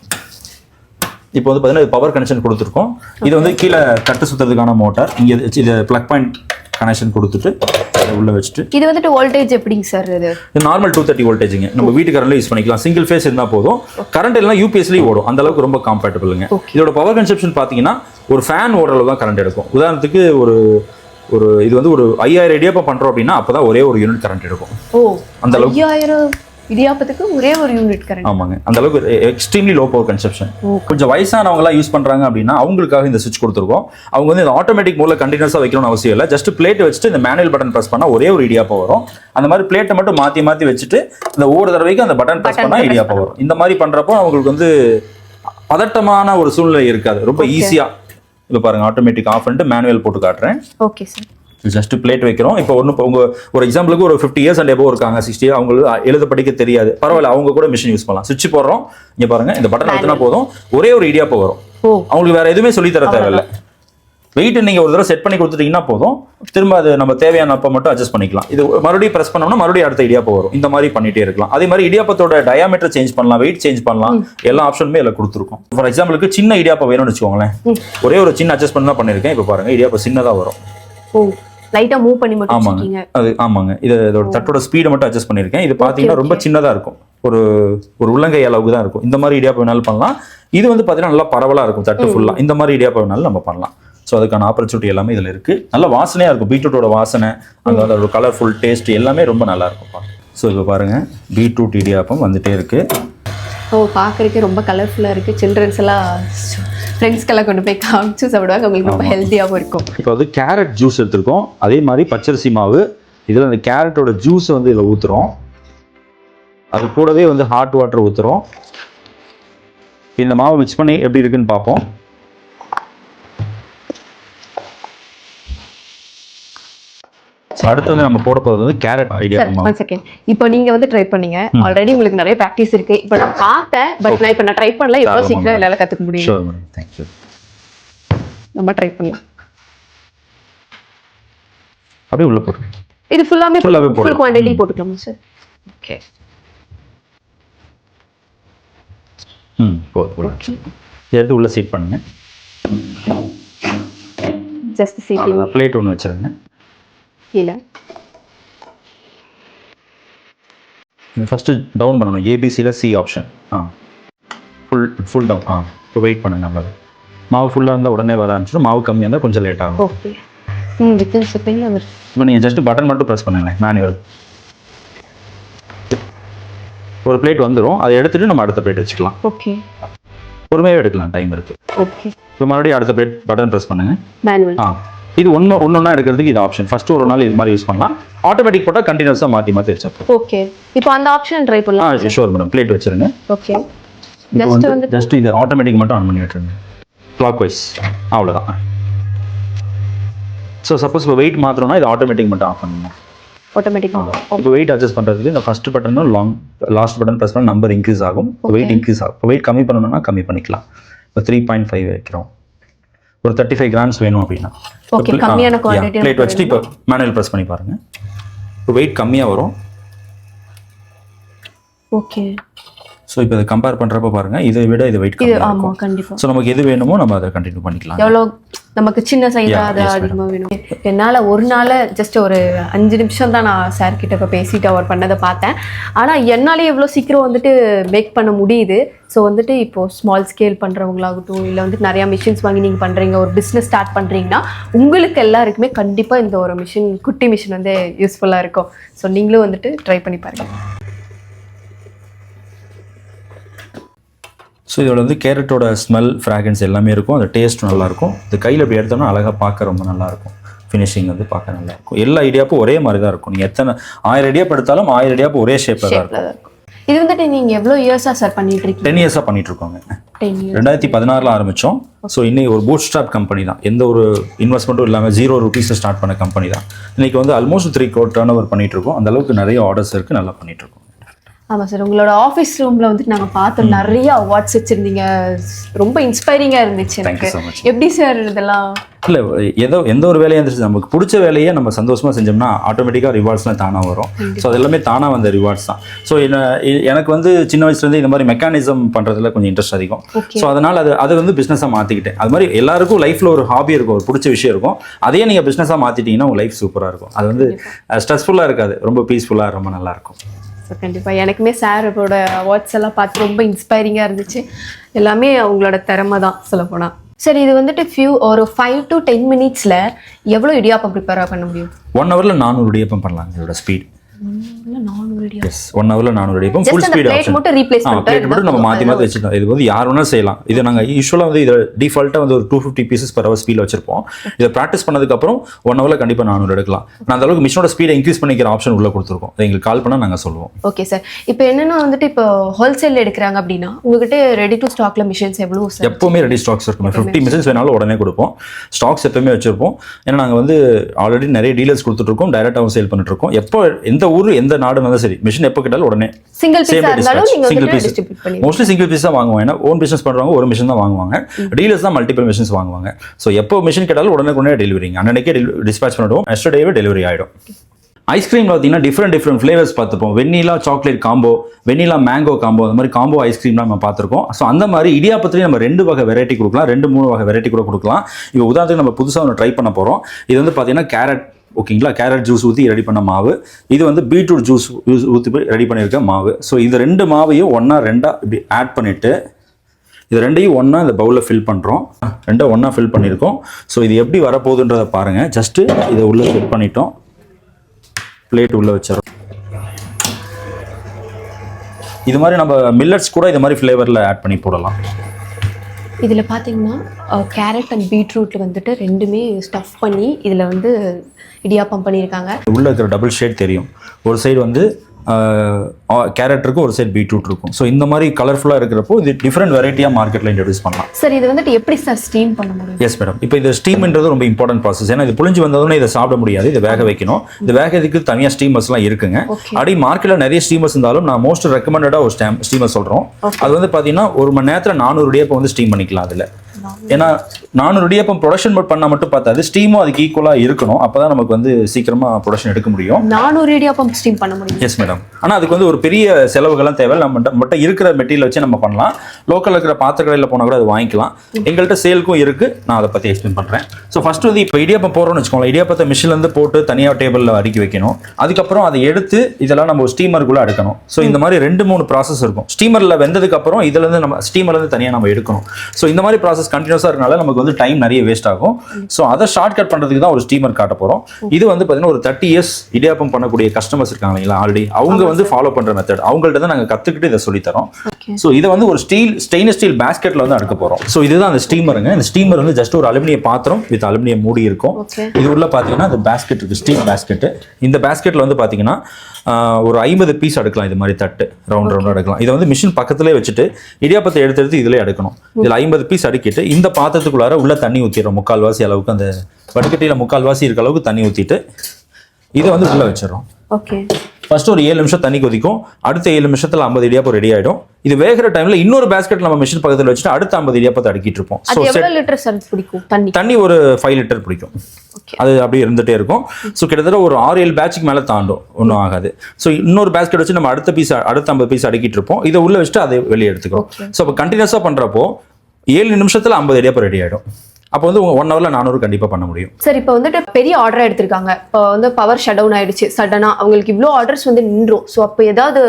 இப்போ வந்து பார்த்தீங்கன்னா பவர் கனெக்ஷன் கொடுத்துருக்கோம். இது வந்து கீழே கட்டு சுத்துறதுக்கான மோட்டார் இங்கே இது ப்ளக் பாயிண்ட் கனெக்ஷன் கொடுத்துட்டு உள்ள வச்சுட்டு. இது வந்துட்டு வோல்டேஜ் எப்படிங்க சார் இது? நார்மல் டூ தேர்ட்டி வோல்டேஜுங்க நம்ம வீட்டு கரண்ட்ல யூஸ் பண்ணிக்கலாம். சிங்கிள் ஃபேஸ் இருந்தால் போதும். கரண்ட் எல்லாம் யூபிஎஸ்லேயும் ஓடும். அந்த அளவுக்கு ரொம்ப காம்பேட்டபிளுங்க இதோட பவர் கன்சப்ஷன் பார்த்தீங்கன்னா ஒரு ஃபேன் ஓடுற அளவு தான் கரண்ட் எடுக்கும். உதாரணத்துக்கு ஒரு ஒரு இது வந்து ஒரு ஐயாயிரம் இடியாப்பம் பண்ணுறோம் அப்படின்னா அப்போ தான் ஒரே ஒரு யூனிட் கரண்ட் எடுக்கும். ஓ அந்த அளவுக்கு. இடியாப்பத்துக்கு ஒரே ஒரு யூனிட் கரண்ட் ஆமாங்க. அந்த அளவுக்கு எக்ஸ்ட்ரீம்லி லோ பவர் கன்சப்ஷன் கொஞ்சம் வயசானவங்களாம் யூஸ் பண்றாங்க அப்படின்னா அவங்களுக்காக இந்த சுவிட்ச் கொடுத்துருக்கோம். அவங்க வந்து இந்த ஆட்டோமேட்டிக் மூலம் கண்டினியூஸாக வைக்கணும்னு அவசியம் இல்லை. ஜஸ்ட் பிளேட் வச்சுட்டு இந்த மேனுவல் பட்டன் ப்ரெஸ் பண்ணா ஒரே ஒரு இடியாப்பம் வரும். அந்த மாதிரி பிளேட்டை மட்டும் மாத்தி மாத்தி வச்சுட்டு இந்த ஒவ்வொரு தடவைக்கு அந்த பட்டன் ப்ரெஸ் பண்ணா இடியாப்பம் வரும். இந்த மாதிரி பண்றப்போ அவங்களுக்கு வந்து பதட்டமான ஒரு சூழ்நிலை இருக்காது. ரொம்ப ஈஸியா இப்போ பாருங்க ஆட்டோமேட்டிக் ஆஃப் பண்ணிட்டு மேனுவல் போட்டு காட்டுறேன். ஓகே சார் ஜஸ்ட் பிளேட் வைக்கிறோம். இப்போ ஒன்று உங்க ஒரு எக்ஸாம்பிளுக்கு ஒரு ஃபிஃப்டி இயர்ஸ் அண்ட் எபோ இருக்காங்க சிக்ஸ்டி அவங்களுக்கு எழுத படிக்க தெரியாது. பரவாயில்ல அவங்க கூட மிஷின் யூஸ் பண்ணலாம். சுவிட்ச் போடுறோம். இங்க பாருங்க இந்த பட்டன் அழுத்தினா போதும். ஒரே ஒரு இடியாப்பம் வரும். அவங்களுக்கு வேற எதுவுமே சொல்லி தர தேவையில்ல. வெயிட் நீங்க ஒரு தடவை செட் பண்ணி கொடுத்துட்டீங்கன்னா போதும். திரும்ப அது நம்ம தேவையான அப்ப மட்டும் அட்ஜஸ்ட் பண்ணிக்கலாம். இது மறுபடியும் பிரஸ் பண்ணோம்னா மறுபடியும் அடுத்த இடியாப்பம் வரும். இந்த மாதிரி பண்ணிட்டே இருக்கலாம். அதே மாதிரி இடியாப்பத்தோட டயாமீட்டர் சேஞ்ச் பண்ணலாம் வெயிட் சேஞ்ச் பண்ணலாம். எல்லா ஆப்ஷனுமே இதில் கொடுத்துருக்கோம். ஃபார் எக்ஸாம்பிளுக்கு சின்ன இடியாப்பம் வேணும்னு வச்சுக்கோங்களேன். ஒரே ஒரு சின்ன அட்ஜஸ்ட்மெண்ட் தான் பண்ணியிருக்கேன். இப்போ பாருங்க இடியாப்பம் சின்னதா வரும். ஓ. லைட்டா மூவ் பண்ணி மட்டும் ஆமாங்க. அது ஆமாங்க. இது இதோட தட்டோட ஸ்பீடை மட்டும் அட்ஜஸ்ட் பண்ணியிருக்கேன் இது பார்த்தீங்கன்னா ரொம்ப சின்னதாக இருக்கும். ஒரு ஒரு உள்ளங்கை அளவுக்கு தான் இருக்கும். இந்த மாதிரி இடியாப்பம் வேணாலும் பண்ணலாம். இது வந்து பார்த்தீங்கன்னா நல்லா பரவலாக இருக்கும். தட்டு ஃபுல்லாக இந்த மாதிரி இடியாப்பம் வேணாலும் நம்ம பண்ணலாம். ஸோ அதுக்கான ஆப்பர்ச்சுனிட்டி எல்லாமே இதில் இருக்குது நல்ல வாசனையாக இருக்கும். பீட்ரூட்டோட வாசனை அந்த அதோட கலர்ஃபுல் டேஸ்ட் எல்லாமே ரொம்ப நல்லா இருக்கும். ஸோ இப்போ பாருங்கள் பீட்ரூட் இடியாப்பம் வந்துட்டே இருக்குது ஓ பார்க்கறதுக்கே ரொம்ப கலர்ஃபுல்லாக இருக்குது சில்ட்ரன்ஸ் எல்லாம் ஃப்ரெண்ட்ஸ்க்கெல்லாம் கொண்டு போய் காமிச்சு சாப்பிடுவாங்க. உங்களுக்கு ரொம்ப ஹெல்த்தியாகவும் இருக்கும். இப்போ வந்து கேரட் ஜூஸ் எடுத்திருக்கோம். அதே மாதிரி பச்சரிசி மாவு. இதில் அந்த கேரட்டோட ஜூஸை வந்து இதில் ஊற்றுறோம் அது கூடவே வந்து ஹாட் வாட்டர் ஊற்றுறோம் இந்த மாவை மிக்ஸ் பண்ணி எப்படி இருக்குன்னு பார்ப்போம். அடுத்து வந்து நம்ம போட போகிறது வந்து கேரட் ஐடியா ஒன் செகண்ட் இப்போ நீங்க வந்து ட்ரை பண்ணீங்க. ஆல்ரெடி உங்களுக்கு நிறைய ப்ராக்டிஸ் இருக்கு. இப்போ நான் பார்த்தேன் பட் நான் இப்போ நான் ட்ரை பண்ணல. எவ்வளோ. சீக்கிரம் எல்லாம் கற்றுக்க முடியும் ஷோர் மேடம் தேங்க்யூ நம்ம ட்ரை பண்ணலாம். அப்படியே உள்ள போட்டு இது ஃபுல்லாமே Full-ஆவே ஃபுல் போடலாம். குவான்டிட்டி போட்டுக்கலாமா சார் ஓகே ம் போதும் போதும் எடுத்து உள்ள சீட் பண்ணுங்க. ஜஸ்ட் சீட்டிங் பிளேட் ஒன்று வச்சிருங்க. கீழே. ஃபஸ்ட்டு டவுன் பண்ணணும். ஏபிசியில் சி ஆப்ஷன் ஆ. ஃபுல் ஃபுல் டவுன் ஆ. இப்போ வெயிட் பண்ணுங்க நம்ம மாவு ஃபுல்லாக இருந்தால் உடனே வர ஆரம்பிச்சிடும். மாவு கம்மியாக இருந்தால் கொஞ்சம் லேட் ஆகும். ஓகே இப்போ நீங்கள் ஜஸ்ட் பட்டன் மட்டும் ப்ரெஸ் பண்ணுங்களேன். மேனுவல் ஒரு பிளேட் வந்துடும் அதை எடுத்துட்டு நம்ம அடுத்த பிளேட் வச்சுக்கலாம். ஓகே பொறுமையாகவே எடுக்கலாம். டைம் இருக்குது ஓகே இப்போ மறுபடியும் அடுத்த பிளேட் பட்டன் ப்ரெஸ் பண்ணுங்க. மேனுவல் ஆ. இது ஒன்று ஒன்றா எடுக்கிறதுக்கு இது ஆப்ஷன் ஃபஸ்ட்டு ஒரு நாள் இது மாதிரி யூஸ் பண்ணலாம். ஆட்டோமேட்டிக் போட்டால் கண்டினியூஸாக மாற்றி மாற்றி வச்சப்போ ஓகே இப்போ அந்த ஆப்ஷன் ட்ரை ஆ பண்ணலாம் ஷோர் மேடம் பிளேட் வச்சிருங்க. ஓகே ஜஸ்ட் வந்து ஜஸ்ட் இது ஆட்டோமேட்டிக் மட்டும் ஆன் பண்ணி விட்டுருங்க கிளாக் வைஸ் அவ்வளோதான் ஸோ சப்போஸ் இப்போ வெயிட் மாத்திரம்னா இது ஆட்டோமேட்டிக் மட்டும் ஆஃப் பண்ணணும் ஆட்டோமேட்டிக் இப்போ வெயிட் அட்ஜஸ்ட் பண்ணுறதுக்கு இந்த ஃபஸ்ட் பட்டனும் லாங் லாஸ்ட் பட்டன் ப்ரெஸ் பண்ண நம்பர் இன்க்ரீஸ் ஆகும். வெயிட் இன்க்ரீஸ் ஆகும். வெயிட் கம்மி பண்ணணும்னா கம்மி பண்ணிக்கலாம். இப்போ த்ரீ பாயிண்ட் ஃபைவ் வைக்கிறோம். ஒரு தேர்ட்டி ஃபைவ் கிராம்ஸ் வேணும் அப்படின்னா. பிளேட் வச்சுட்டு இப்போ மேனுவல் ப்ரெஸ் பண்ணி பாருங்க. இப்போ வெயிட் கம்மியாக வரும். ஓகே ஸோ இப்போ இதை கம்பேர் பண்ணுறப்ப பாருங்க இதை விட இது வெயிட் கம்மியாக ஸோ நமக்கு எது வேணுமோ நம்ம அதை கண்டினியூ பண்ணிக்கலாம். எவ்வளோ நமக்கு சின்ன சைஸா Yeah, அது. அதிகமாக வேணும். என்னால் ஒரு நாள் ஜஸ்ட் ஒரு அஞ்சு நிமிஷம் தான் நான் சார் கிட்ட இப்போ பேசிட்டு அவர் பண்ணதை பார்த்தேன். ஆனால் என்னாலே எவ்வளோ சீக்கிரம் வந்துட்டு மேக் பண்ண முடியுது? ஸோ வந்துட்டு இப்போ ஸ்மால் ஸ்கேல் பண்ணுறவங்களாகட்டும் இல்லை வந்துட்டு நிறையா மிஷின்ஸ் வாங்கி நீங்கள் பண்ணுறீங்க ஒரு பிஸ்னஸ் ஸ்டார்ட் பண்ணுறீங்கன்னா உங்களுக்கு எல்லாருக்குமே கண்டிப்பாக இந்த ஒரு மிஷின் குட்டி மிஷின் வந்து யூஸ்ஃபுல்லாக இருக்கும். ஸோ நீங்களும் வந்துட்டு ட்ரை பண்ணி பாருங்க. ஸோ இதோட வந்து கேரட்டோட ஸ்மெல் ஃப்ராக்ரன்ஸ் எல்லாமே இருக்கும். அந்த டேஸ்ட் நல்லா இருக்கும் இது கையில் இப்படி எடுத்தோம்னா அழகாக பார்க்க ரொம்ப நல்லா இருக்கும் ஃபினிஷிங் வந்து பார்க்க நல்லா இருக்கும் எல்லா ஐடியாப்பும் ஒரே மாதிரி தான் இருக்கும். நீங்கள் எத்தனை ஆயிரம் ஐடியாப் எடுத்தாலும் ஆயிரம் ஐடியாப்பு ஒரே ஷேப்பில் தான் இருக்கும். இது வந்துட்டு நீங்கள் எவ்வளோ இயர்ஸாக சார் பண்ணிட்டு இருக்கீங்க? டென் இயர்ஸாக பண்ணிட்டு இருக்கோங்க ரெண்டாயிரத்தி பதினாறில் ஆரம்பித்தோம் ஸோ இன்னைக்கு ஒரு பூட் ஸ்டாப் கம்பெனி தான். எந்த ஒரு இன்வெஸ்ட்மெண்ட்டும் இல்லாமல் ஜீரோ ருபீஸில் ஸ்டார்ட் பண்ண கம்பெனி தான். இன்னைக்கு வந்து almost three crore turnover பண்ணிட்டு இருக்கோம் அந்த அளவுக்கு நிறைய ஆர்டர்ஸ் இருக்குது நல்லா பண்ணிட்டு இருக்கோம் ஆமாம் சார் உங்களோட ஆஃபீஸ் ரூமில் வந்துட்டு நாங்கள் பார்த்தோம். நிறைய அவார்ட்ஸ் வச்சுருந்தீங்க. ரொம்ப இன்ஸ்பைரிங்காக இருந்துச்சு எனக்கு. எப்படி சார் இதெல்லாம்? இல்லை ஏதோ எந்த ஒரு வேலையாக இருந்துச்சு நமக்கு பிடிச்ச வேலையை நம்ம சந்தோஷமாக செஞ்சோம்னா ஆட்டோமேட்டிக்காக ரிவார்ட்ஸ்லாம் தானாக வரும். ஸோ அது எல்லாமே தானாக வந்த ரிவார்ட்ஸ் தான். ஸோ என்ன எனக்கு வந்து சின்ன வயசுலேருந்து இந்த மாதிரி மெக்கானிசம் பண்ணுறதுல கொஞ்சம் இன்ட்ரெஸ்ட் அதிகம். ஸோ அதனால் அது அதை வந்து பிஸ்னஸாக மாற்றிக்கிட்டேன் அது மாதிரி எல்லாருக்கும் லைஃப்பில் ஒரு ஹாபி இருக்கும் ஒரு பிடிச்ச விஷயம் இருக்கும். அதையே நீங்கள் பிஸ்னஸாக மாற்றிட்டீங்கன்னா உங்கள் லைஃப் சூப்பராக இருக்கும். அது வந்து ஸ்ட்ரெஸ்ஃபுல்லாக இருக்காது. ரொம்ப பீஸ்ஃபுல்லாக ரொம்ப நல்லா இருக்கும். ஸோ கண்டிப்பாக எனக்குமே சாரோட வாட்ஸ் எல்லாம் பார்த்து ரொம்ப இன்ஸ்பைரிங்காக இருந்துச்சு. எல்லாமே அவங்களோட திறமை தான் சொல்லப்போனால் சரி இது வந்துட்டு ஃபியூ ஒரு ஃபைவ் டு டென் மினிட்ஸில் எவ்வளோ இடியாப்பம் ப்ரிப்பேர் பண்ண முடியும்? ஒன் ஹவரில் நானூறு இடியாப்பம் பண்ணலாம் இதோட ஸ்பீட் ஒன் ஹவரில் நானூறு Just ஃபுல் ஸ்பீட் ஆப்ஷன் மட்டும் பிளேட் மட்டும் நம்ம மாற்றி மாற்றி வச்சுட்டோம் இது வந்து யார் வேணாலும் செய்யலாம். இது நாங்கள் யூஸ்வலாக வந்து இதில் டிஃபால்ட்டாக வந்து ஒரு two fifty pieces per hour speed வச்சிருப்போம். இதை ப்ராக்டிஸ் பண்ணதுக்கப்புறம் ஒன் ஹவரில் கண்டிப்பாக நானூறு எடுக்கலாம். நான் அந்த அளவுக்கு மிஷினோட ஸ்பீடை இன்க்ரீஸ் பண்ணிக்கிற ஆப்ஷன் உள்ள கொடுத்துருக்கோம். எங்களுக்கு கால் பண்ணால் நாங்கள் சொல்லுவோம். ஓகே சார் இப்போ என்னென்னா வந்துட்டு இப்போ ஹோல்சேல் எடுக்கிறாங்க அப்படின்னா உங்ககிட்ட ரெடி டு ஸ்டாக்ல மிஷின்ஸ் எவ்வளோ எப்போவுமே ரெடி ஸ்டாக்ஸ் இருக்கும். ஃபிஃப்டி மிஷின்ஸ் வேணாலும் உடனே கொடுப்போம். ஸ்டாக்ஸ் எப்பவுமே வச்சிருப்போம். ஏன்னா நாங்கள் வந்து ஆல்ரெடி நிறைய டீலர்ஸ் கொடுத்துட்ருக்கோம் டைரெக்டாகவும் சேல் பண்ணிட்டு இருக்கோம். எப்போ எந்த ஊர் எந்த நாடு இருந்தாலும் சரி. மிஷின் எப்போ கேட்டாலும் உடனே. Single single piece mostly single piece தான் வாங்குவாங்க ஏன்னா ஓன் பிசினஸ் பண்றவங்க ஒரு மிஷின் தான் வாங்குவாங்க. டீலர்ஸ் தான் மல்டிபிள் மிஷின்ஸ் வாங்குவாங்க. ஸோ எப்போ மிஷின் கேட்டாலும் உடனே உடனே டெலிவரிங்க அன்னைக்கே டிஸ்பேச் பண்ணிடுவோம். நெக்ஸ்ட் டேவே டெலிவரி ஆகிடும் ஐஸ்கிரீம் பார்த்தீங்கன்னா டிஃப்ரெண்ட் டிஃப்ரெண்ட் ஃப்ளேவர்ஸ் பார்த்துப்போம். Vanilla chocolate combo vanilla mango combo அந்த மாதிரி காம்போ ஐஸ்கிரீம்லாம் நம்ம பார்த்துருக்கோம். ஸோ அந்த மாதிரி இடியாப்பத்துலேயும் நம்ம ரெண்டு வகை வெரைட்டி கொடுக்கலாம். ரெண்டு மூணு வகை வெரைட்டி கூட கொடுக்கலாம். இப்போ உதாரணத்துக்கு நம்ம புதுசாக ஒன்று ட்ரை பண்ண போகிறோம் இது வந்து பார்த்தீங்கன்னா கேரட் ஓகேங்களா? கேரட் ஜூஸ் ஊற்றி ரெடி பண்ண மாவு. இது வந்து பீட்ரூட் ஜூஸ் ஊற்றி ரெடி பண்ணியிருக்க மாவு. ஸோ இது ரெண்டு மாவையும் ஒன்றா ரெண்டாக இப்படி ஆட் பண்ணிவிட்டு இது ரெண்டையும் ஒன்றா இந்த பவுலில் ஃபில் பண்ணுறோம் ரெண்டும் ஒன்றா ஃபில் பண்ணியிருக்கோம். ஸோ இது எப்படி வரப்போகுதுன்றதை பாருங்கள் ஜஸ்ட்டு இதை உள்ளே ஃபிட் பண்ணிட்டோம். பிளேட் உள்ளே வச்சிடறோம். இது மாதிரி நம்ம மில்லட்ஸ் கூட இது மாதிரி ஃப்ளேவரில் ஆட் பண்ணி போடலாம். இதில் பார்த்தீங்கன்னா கேரட் அண்ட் பீட்ரூட்டில் வந்துட்டு ரெண்டுமே ஸ்டஃப் பண்ணி இதில் வந்து இடியாப்பம் பண்ணியிருக்காங்க. உள்ளே இருக்கிற டபுள் ஷேட் தெரியும். ஒரு சைடு வந்து கேரட் இருக்கும் ஒரு சைடு பீட்ரூட் இருக்கும். ஸோ இந்த மாதிரி கலர்ஃபுல்லாக இருக்கிறப்போ இது டிஃப்ரெண்ட் வெரைட்டியாக மார்க்கெட்டில் இன்ட்ரடியூஸ் பண்ணலாம். சார் இது வந்துட்டு எப்படி சார் ஸ்டீம் பண்ண முடியும்? எஸ் மேடம் இப்போ இது ஸ்டீம்ன்றது ரொம்ப இம்பார்ட்டன்ட் ப்ராசஸ் ஏன்னா இது புளிஞ்சு வந்ததுன்னு இதை சாப்பிட முடியாது. இதை வேக வைக்கணும். இது வேகிறதுக்கு தனியாக ஸ்டீமர்ஸ்லாம் இருக்குங்க. அப்படி மார்க்கெட்டில் நிறைய ஸ்டீமர்ஸ் இருந்தாலும் நான் மோஸ்ட் ரெக்கமெண்டடாக ஒரு ஸ்டேம் ஸ்டீமர் சொல்கிறோம் அது வந்து பார்த்தீங்கன்னா ஒரு மணி நேரத்தில் நானூறு இடியப்பம் வந்து ஸ்டீம் பண்ணிக்கலாம் அதில். ஏன்னா நானூறு இடியப்பம் ப்ரொடக்ஷன் பண்ணால் மட்டும் பார்த்தாது ஸ்டீமும் அதுக்கு ஈக்குவலாக இருக்கணும். அப்போ தான் நமக்கு வந்து சீக்கிரமாக ப்ரொடக்ஷன் எடுக்க முடியும். நானூறு இடியாப்பம் ஸ்டீம் பண்ண முடியும். எஸ் மேடம் ஆனால் அதுக்கு வந்து ஒரு பெரிய செலவுகள்லாம் தேவை நம்ம மட்டும் இருக்கிற மெட்டீரியல் வச்சு நம்ம பண்ணலாம். லோக்கலில் இருக்கிற பாத்திர கடையில் போனால் கூட அது வாங்கிக்கலாம். எங்கள்கிட்ட சேலுக்கும் இருக்குது நான் அதை பற்றி எக்ஸ்பிளைன் பண்ணுறேன் ஸோ ஃபஸ்ட்டு வந்து இப்போ இடியாப்பம் போடுறோம்னு வச்சுக்கோங்களேன். இடியாப்பத்தை மிஷின்லேருந்து போட்டு தனியாக டேபிளில் அடுக்கி வைக்கணும். அதுக்கப்புறம் அதை எடுத்து இதெல்லாம் நம்ம ஸ்டீமருக்குள்ளே அடுக்கணும். ஸோ இந்த மாதிரி ரெண்டு மூணு ப்ராசஸ் இருக்கும். ஸ்டீமரில் வெந்ததுக்கப்புறம் இதுலேருந்து நம்ம ஸ்டீமர்லேருந்து தனியாக நம்ம எடுக்கணும். ஸோ இந்த மாதிரி ப்ராசஸ் கண்டினியூஸாக இருக்கனால நமக்கு வந்து டைம் நிறைய வேஸ்ட் ஆகும். ஸோ அதை ஷார்ட் கட் பண்ணுறதுக்கு தான் ஒரு ஸ்டீமர் காட்ட போகிறோம் இது வந்து பார்த்தீங்கன்னா ஒரு தேர்ட்டி இயர்ஸ் இடியாப்பம் பண்ணக்கூடிய கஸ்டமர்ஸ் இருக்காங்க இல்லைங்களா ஆல்ரெடி அவங்க வந்து ஃபாலோ பண்ணுற மெத்தட் அவங்கள்ட்ட தான் நாங்கள் கற்றுக்கிட்டு இதை சொல்லித்தரோம். ஸோ இதை வந்து ஒரு ஸ்டீல் ஸ்டெயின்லெஸ் ஸ்டீல் பேஸ்கெட்டில் வந்து அடுக்க போகிறோம் ஸோ இதுதான் அந்த ஸ்டீமருங்க இந்த ஸ்டீமர் வந்து ஜஸ்ட் ஒரு அலுமினிய பாத்திரம் வித் அலுமினிய மூடி இருக்கும். இது உள்ள பார்த்தீங்கன்னா இந்த பேஸ்கெட் இருக்குது ஸ்டீல் பேஸ்கெட்டு இந்த பேஸ்கெட்டில் வந்து பார்த்தீங்கன்னா ஒரு ஐம்பது பீஸ் அடுக்கலாம் இது மாதிரி தட்டு. ரவுண்ட் ரவுண்ட் அடுக்கலாம். இதை வந்து மிஷின் பக்கத்துலேயே வச்சுட்டு இடியாப்பத்தை எடுத்து எடுத்து இதிலே அடுக்கணும். இதில் ஐம்பது பீஸ் அடுக்கிட்டு இந்த பாத்திரத்துக்குள்ளார உள்ள தண்ணி ஊற்றிடுறோம் முக்கால்வாசி அளவுக்கு அந்த வடிகட்டியில் முக்கால்வாசி இருக்க அளவுக்கு தண்ணி ஊற்றிட்டு இதை வந்து உள்ளே வச்சிடறோம். ஓகே ஃபர்ஸ்ட் ஒரு ஏழு நிமிஷம் தண்ணி கொதிக்கும். அடுத்த ஏழு நிமிஷத்தில் ஐம்பது இடியாப்பம் ரெடி ஆகிடும் இது வேகிற டைமில் இன்னொரு பேஸ்கெட் நம்ம மிஷின் பக்கத்தில் வச்சுட்டு அடுத்த ஐம்பது இடியாப்பத்தை அடுக்கிட்டு இருப்போம். பிடிக்கும்? தண்ணி? ஒரு ஃபைவ் லிட்டர் பிடிக்கும். அது அப்படியே இருந்துகிட்டே இருக்கும். ஸோ கிட்டத்தட்ட ஒரு ஆறு ஏழு பேட்சுக்கு மேலே தாண்டும். ஒன்றும் ஆகாது. ஸோ இன்னொரு பேஸ்கெட் வச்சு நம்ம அடுத்த பீஸ் அடுத்த ஐம்பது பீஸ் அடுக்கிட்டு இருப்போம். இதை உள்ள வச்சுட்டு அதை வெளியே எடுத்துக்கிறோம். ஸோ அப்போ கண்டினியூஸாக பண்ணுறப்போ ஏழு நிமிஷத்தில் ஐம்பது இடியாப்பம் ரெடி ஆகிடும் அப்போ வந்து ஒன் ஹவரில் நானூறு கண்டிப்பாக பண்ண முடியும். சார் இப்போ வந்துட்டு பெரிய ஆர்டர் எடுத்திருக்காங்க. இப்போ வந்து பவர் ஷட் டவுன் ஆயிடுச்சு. சடனா அவங்களுக்கு இவ்வளோ ஆர்டர்ஸ் வந்து நின்றும். ஸோ அப்போ ஏதாவது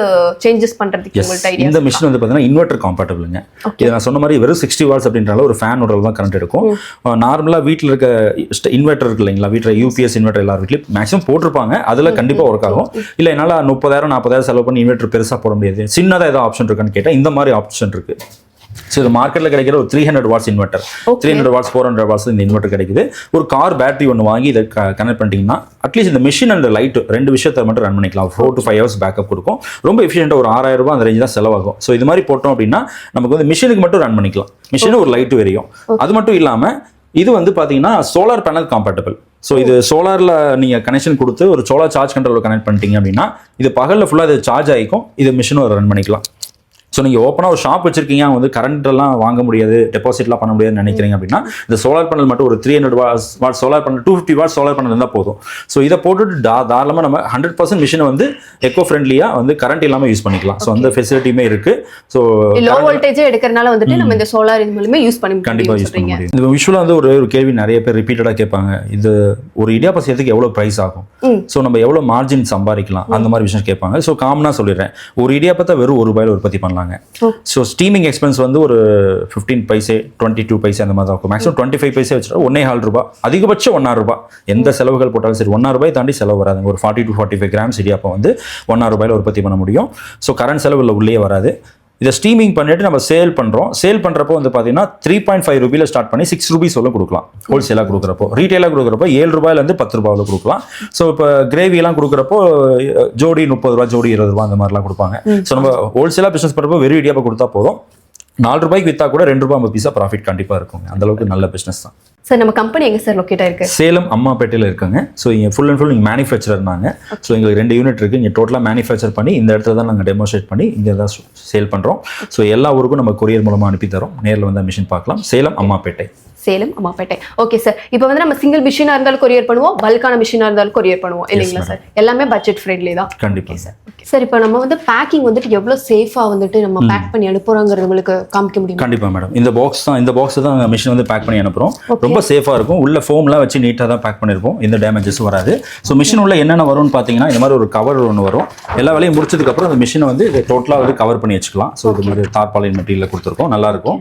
சேஞ்சஸ் பண்றதுக்கு. உங்கள்ட்ட ஐடியா இந்த மிஷின் வந்து பார்த்தீங்கன்னா இன்வெர்டர் காம்பேட்டபிளுங்க இது நான் சொன்ன மாதிரி வெறும் சிக்ஸ்டி வாட்ஸ் அப்படின்றால ஒரு ஃபேன் ஓடல தான் கரண்ட் எடுக்கும். நார்மலாக வீட்டில் இருக்க இன்வெர்டர் இருக்கு இல்லைங்களா? வீட்டில் யூபிஎஸ் இன்வெர்டர் எல்லார் வீட்லையும் மேக்ஸிமம் போட்டிருப்பாங்க. அதில் கண்டிப்பாக ஒர்க் ஆகும். இல்லை என்னால் முப்பதாயிரம் நாற்பதாயிரம் செலவு பண்ணி இன்வெர்டர் பெருசாக போட முடியாது. சின்னதாக ஏதாவது ஆப்ஷன் இருக்கான்னு கேட்டால் இந்த மாதிரி ஆப்ஷன் இருக்கு. ஸோ இது மார்க்கெட்டில் கிடைக்கிற ஒரு three hundred watts inverter three hundred watts four hundred watts இந்த இன்வெர்டர் கிடைக்குது. ஒரு கார் பேட்டரி ஒன்று வாங்கி இதை கனெக்ட் பண்ணிட்டீங்கன்னா அட்லீஸ்ட் இந்த மிஷின் அண்ட் லைட் ரெண்டு விஷயத்தை மட்டும் ரன் பண்ணிக்கலாம். Four to five hours backup கொடுக்கும். ரொம்ப எஃபிஷியண்டாக ஒரு ஆறாயிரம் ரூபாய் அந்த ரேஞ்ச் தான் செலவாகும். ஸோ இது மாதிரி போட்டோம் அப்படின்னா நமக்கு வந்து மிஷினுக்கு மட்டும் ரன் பண்ணிக்கலாம். மிஷினு ஒரு லைட்டு வெறியும் அது மட்டும் இல்லாமல் இது வந்து பார்த்தீங்கன்னா சோலார் பேனல் காம்பேட்டபிள் ஸோ இது சோலாரில் நீங்கள் கனெக்ஷன் கொடுத்து ஒரு சோலார் சார்ஜ் கண்ட்ரோல் கனெக்ட் பண்ணிட்டீங்க அப்படின்னா இது பகலில் ஃபுல்லாக இது சார்ஜ் ஆகிக்கும். இது மிஷினும் ரன் பண்ணிக்கலாம். ஸோ நீங்கள் ஓப்பனாக ஒரு ஷாப் வச்சிருக்கீங்க வந்து கரண்ட் எல்லாம் வாங்க முடியாது டெபாசிட்லாம் பண்ண முடியாதுன்னு நினைக்கிறீங்க அப்படின்னா இந்த சோலார் பேனல் மட்டும் ஒரு three hundred watts watt solar panel two fifty watt solar panel இருந்தால் போதும். ஸோ இதை போட்டுட்டு தா தாராளமாக நம்ம ஹண்ட்ரட் பர்சன்ட் மிஷினை வந்து எக்கோ ஃப்ரெண்ட்லியாக வந்து கரண்ட் இல்லாமல் யூஸ் பண்ணிக்கலாம். ஸோ அந்த ஃபெசிலிட்டியுமே இருக்குது ஸோ லோ வோல்டேஜே எடுக்கிறனால வந்துட்டு நம்ம இந்த சோலார் இது மூலமே யூஸ் பண்ணி கண்டிப்பாக யூஸ் பண்ண முடியும். இந்த விஷுவலாக வந்து ஒரு ஒரு கேள்வி நிறைய பேர் ரிப்பீட்டடாக கேட்பாங்க. இது ஒரு இடியாப்பம் செய்யறதுக்கு எவ்வளோ ப்ரைஸ் ஆகும். ஸோ நம்ம எவ்வளோ மார்ஜின் சம்பாதிக்கலாம்? அந்த மாதிரி விஷயம் கேட்பாங்க. ஸோ காமனாக சொல்லிடுறேன். ஒரு இடியாப்பத்தை வெறும் ஒரு ரூபாயில் உற்பத்தி பண்ணலாங்க ஓ. ஸோ ஸ்டீமிங் எக்ஸ்பென்ஸ் வந்து ஒரு fifteen paise twenty two paise அந்த மாதிரி தான் இருக்கும் மேக்ஸிமம் டுவெண்ட்டி ஃபைவ் பைசே வச்சுட்டா ஒன்னே ஹால் ரூபாய் அதிகபட்சம் ஒன்றா ரூபாய் எந்த செலவுகள் போட்டாலும் சரி ஒன்றா ரூபாய் தாண்டி செலவு வராதுங்க ஒரு forty to forty five grams idiyappam வந்து ஒன்றா ரூபாயில் உற்பத்தி பண்ண முடியும். ஸோ கரண்ட் செலவு இல்லை உள்ளே வராது. இதை ஸ்டீமிங் பண்ணிட்டு நம்ம சேல் பண்ணுறோம் சேல் பண்ணுறப்போ வந்து பார்த்தீங்கன்னா த்ரீ பாயிண்ட் ஃபைவ் ருபீல ஸ்டார்ட் பண்ணி சிக்ஸ் ருபீஸ் வரலும் கொடுக்கலாம். ஹோல்சேலாக கொடுக்குறப்போ. ரீட்டெயிலாக கொடுக்குறப்போ ஏழு ரூபாயிலேருந்து பத்து ரூபாவில் கொடுக்கலாம். ஸோ இப்போ கிரேவியெல்லாம் கொடுக்குறப்போ ஜோடி முப்பது ரூபா ஜோடி இருபது ரூபா அந்த மாதிரிலாம் கொடுப்பாங்க. ஸோ நம்ம ஹோல்சேலாக பிஸ்னஸ் பண்ணுறப்போ வெறும் இடியாப்பா கொடுத்தா போதும். நாலு ரூபாய்க்கு விற்றா கூட ரெண்டு ரூபாய் ஐம்பது பீஸா ப்ராஃபிட் கண்டிப்பாக இருக்குங்க. அந்த அளவுக்கு நல்ல பிஸ்னஸ் தான். சார் நம்ம கம்பெனி எங்க சார் லொக்கேட் ஆயிருக்கு? சேலம் அம்மாப்பேட்டையில் இருக்காங்க. ஸோ இங்கே ஃபுல் அண்ட் ஃபுல் இங்கே மேனுஃபேக்சர் நாங்கள் ஸோ எங்களுக்கு ரெண்டு யூனிட் இருக்குது இங்கே டோட்டலாக மேனுஃபேக்சர் பண்ணி இந்த இடத்துல தான் நாங்கள் டெமோஸ்ட்ரேட் பண்ணி இங்கே தான் சேல் பண்ணுறோம் ஸோ எல்லா ஊருக்கும் நம்ம கொரியர் மூலமாக அனுப்பி தரோம். நேரில் வந்து மிஷின் பார்க்கலாம். சேலம் அம்மாப்பேட்டை. சேலம் அம்மாப்பேட்டை. ஓகே சார் இப்போ வந்து நம்ம சிங்கிள் மிஷினாக இருந்தாலும் கொரியர் பண்ணுவோம் பல்கான மிஷினாக இருந்தாலும் கொரியர் பண்ணுவோம். இல்லைங்களா சார் எல்லாமே பட்ஜெட் ஃப்ரெண்ட்லி தான். கண்டிப்பா சார் சார் இப்போ நம்ம வந்து பேக்கிங் வந்துட்டு எவ்வளோ சேஃபாக வந்துட்டு நம்ம பேக் பண்ணி அனுப்புறோங்கிறது உங்களுக்கு காமிக்க முடியுமா? கண்டிப்பா மேடம் இந்த பாக்ஸ் தான் இந்த பாக்ஸ் தான் மிஷின் வந்து பேக் பண்ணி அனுப்புறோம். ரொம்ப சேஃபா இருக்கும். உள்ள ஃபோம்லாம் வச்சு நீட்டாக தான் பேக் பண்ணிருப்போம். எந்த டேமேஜஸும் வராது. ஸோ மிஷின் உள்ள என்னென்ன வரும்னு பார்த்தீங்கன்னா இந்த மாதிரி ஒரு கவர் ஒன்று வரும். எல்லா வேலையும் முடிச்சதுக்கு அப்புறம் அந்த மிஷினை வந்து டோட்டலாக வந்து கவர் பண்ணி வச்சுக்கலாம். ஸோ இது மாதிரி தார்பாலின் மெட்டீரியல் கொடுத்துருக்கோம். நல்லா இருக்கும்.